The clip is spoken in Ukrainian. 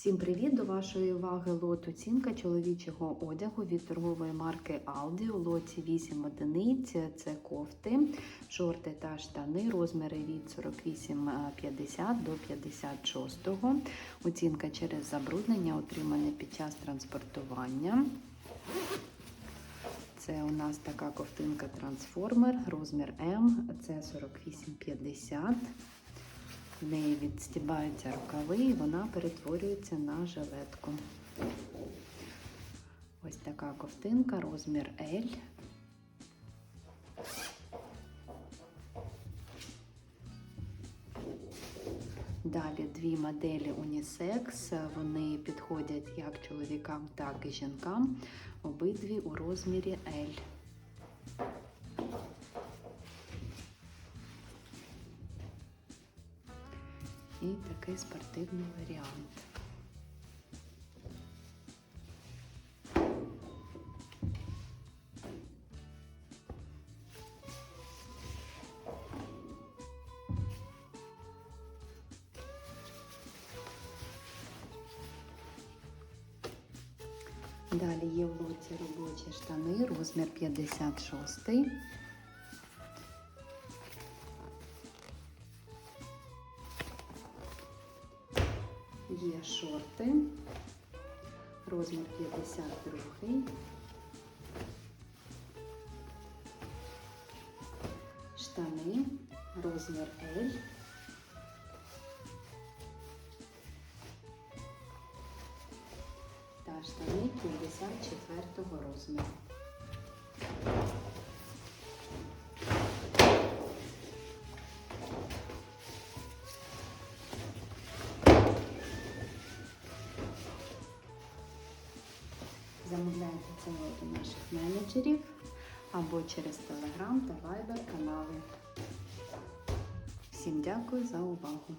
Всім привіт! До вашої уваги лот оцінка чоловічого одягу від торгової марки Aldi. У лоті 8 одиниць. Це кофти, шорти та штани, розміри від 48,50 до 56. Оцінка через забруднення, отримане під час транспортування. Це у нас така ковтинка трансформер, розмір М, це 48,50. В неї відстібаються рукави і вона перетворюється на жилетку. Ось така ковтинка, розмір L. Далі дві моделі унісекс. Вони підходять як чоловікам, так і жінкам. Обидві у розмірі L. І такий спортивний варіант. Далі є в лоті робочі штани, розмір 56. Є шорти, розмір 52. Штани, розмір L. Та штани 54 розміру. Замовляйте це до наших менеджерів або через Telegram та Viber канали. Всім дякую за увагу!